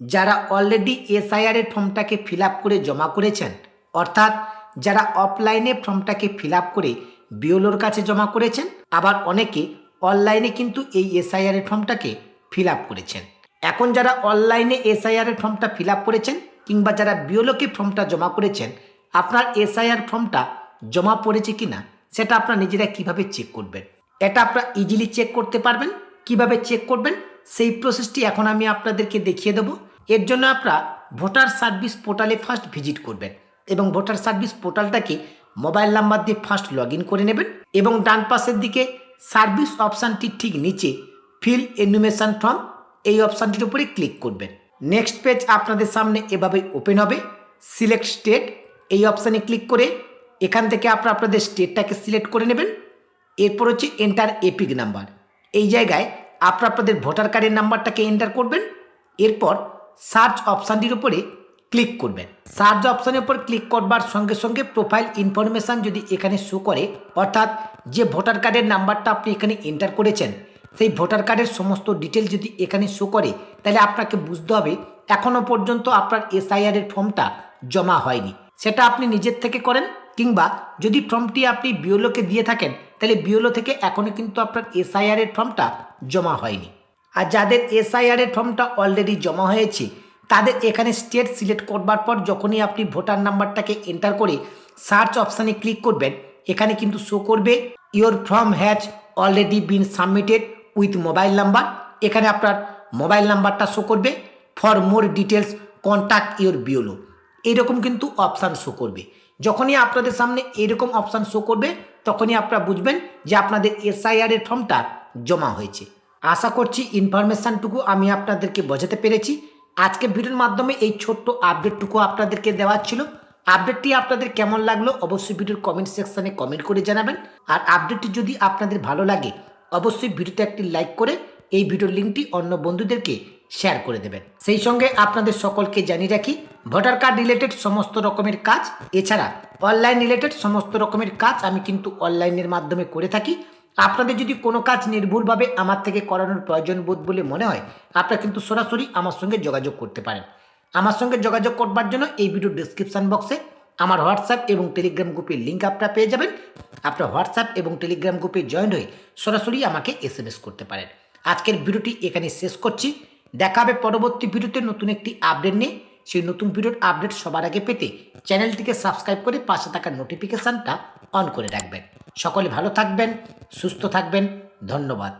যারা already SIR এর ফর্মটাকে feel করে জমা করেছেন, অর্থাৎ যারা অফলাইনে ফর্মটাকে ফিল করে বিওলোর কাছে জমা করেছেন, আবার অনেকে অনলাইনে কিন্তু এই এসআইআর এর ফর্মটাকে ফিল করেছেন। এখন যারা অনলাইনে এসআইআর এর ফর্মটা ফিল করেছেন কিংবা যারা বিওলোকে ফর্মটা জমা করেছেন, আপনার এসআইআর ফর্মটা জমা পড়েছে কিনা, সেটা আপনারা নিজেরা কীভাবে চেক করবেন? এটা আপনারা ইজিলি চেক করতে পারবেন। কীভাবে চেক করবেন? সেই প্রসেসটি এখন আমি আপনাদেরকে দেখিয়ে দেবো। এর জন্য আপনারা ভোটার সার্ভিস পোর্টালে ফার্স্ট ভিজিট করবেন এবং ভোটার সার্ভিস পোর্টালটাকে মোবাইল নাম্বার দিয়ে ফার্স্ট লগ করে নেবেন এবং ডান পাশের দিকে সার্ভিস অপশানটির ঠিক নিচে ফিল এনুমেশন ফর্ম এই অপশানটির উপরে ক্লিক করবেন। নেক্সট পেজ আপনাদের সামনে এভাবে ওপেন হবে। সিলেক্ট স্টেট এই অপশানে ক্লিক করে এখান থেকে আপনারা আপনাদের স্টেটটাকে সিলেক্ট করে নেবেন। এরপর হচ্ছে এন্টার এপিক নাম্বার এই জায়গায় আপনারা আপনাদের ভোটার কার্ডের নাম্বারটাকে এন্টার করবেন। এরপর সার্চ অপশানটির উপরে ক্লিক করবেন। সার্চ অপশানের উপর ক্লিক করবার সঙ্গে সঙ্গে প্রোফাইল ইনফরমেশান যদি এখানে শো করে, অর্থাৎ যে ভোটার কার্ডের নাম্বারটা আপনি এখানে এন্টার করেছেন, সেই ভোটার কার্ডের সমস্ত ডিটেল যদি এখানে শো করে, তাহলে আপনাকে বুঝতে হবে এখনও পর্যন্ত আপনার এসআইআরের ফর্মটা জমা হয়নি। সেটা আপনি নিজের থেকে করেন, কিংবা যদি ফর্মটি আপনি বিওলোকে দিয়ে থাকেন, তাহলে বিওলো থেকে এখনও কিন্তু আপনার এসআইআর এর ফর্মটা জমা হয়নি। আর যাদের এসআইআর এর ফর্মটা অলরেডি জমা হয়েছে, তাদের এখানে স্টেট সিলেক্ট করবার পর যখনই আপনি ভোটার নাম্বারটাকে এন্টার করে সার্চ অপশানে ক্লিক করবেন, এখানে কিন্তু শো করবে your form has already been submitted with mobile number এখানে আপনার মোবাইল নাম্বারটা শো করবে for more details contact your below এইরকম কিন্তু অপশান শো করবে। যখনই আপনাদের সামনে এরকম অপশান শো করবে, তখনই আপনারা বুঝবেন যে আপনাদের এসআইআর এর ফর্মটা জমা হয়েছে। আশা করছি ইনফরমেশানটুকু আমি আপনাদেরকে বোঝাতে পেরেছি। আজকে ভিডিওর মাধ্যমে এই ছোট্ট আপডেটটুকু আপনাদেরকে দেওয়ার ছিল। আপডেটটি আপনাদের কেমন লাগল অবশ্যই ভিডিওর কমেন্ট সেকশানে কমেন্ট করে জানাবেন। আর আপডেটটি যদি আপনাদের ভালো লাগে, অবশ্যই ভিডিওতে একটি লাইক করে এই ভিডিওর লিঙ্কটি অন্য বন্ধুদেরকে শেয়ার করে দেবেন। সেই সঙ্গে আপনাদের সকলকে জানিয়ে রাখি ভোটার কার্ড রিলেটেড সমস্ত রকমের কাজ, এছাড়া অনলাইন রিলেটেড সমস্ত রকমের কাজ আমি কিন্তু অনলাইনের মাধ্যমে করে থাকি। আপনাদের যদি কোনো কাজ নির্ভুলভাবে আমার থেকে করানোর প্রয়োজন বোধ বলে মনে হয়, আপনারা কিন্তু সরাসরি আমার সঙ্গে যোগাযোগ করতে পারেন। আমার সঙ্গে যোগাযোগ করবার জন্য এই ভিডিও ডিসক্রিপশান বক্সে আমার হোয়াটসঅ্যাপ এবং টেলিগ্রাম গ্রুপের লিঙ্ক আপনারা পেয়ে যাবেন। আপনার হোয়াটসঅ্যাপ এবং টেলিগ্রাম গ্রুপে জয়েন হয়ে সরাসরি আমাকে এস করতে পারেন। আজকের ভিডিওটি এখানে শেষ করছি। দেখা হবে পরবর্তী ভিডিওতে নতুন একটি আপডেট নিয়ে। সেই নতুন ভিডিওর আপডেট সবার আগে পেতে চ্যানেলটিকে সাবস্ক্রাইব করে পাশে থাকা নোটিফিকেশানটা অন করে রাখবেন। সকলে ভালো থাকবেন, সুস্থ থাকবেন, ধন্যবাদ।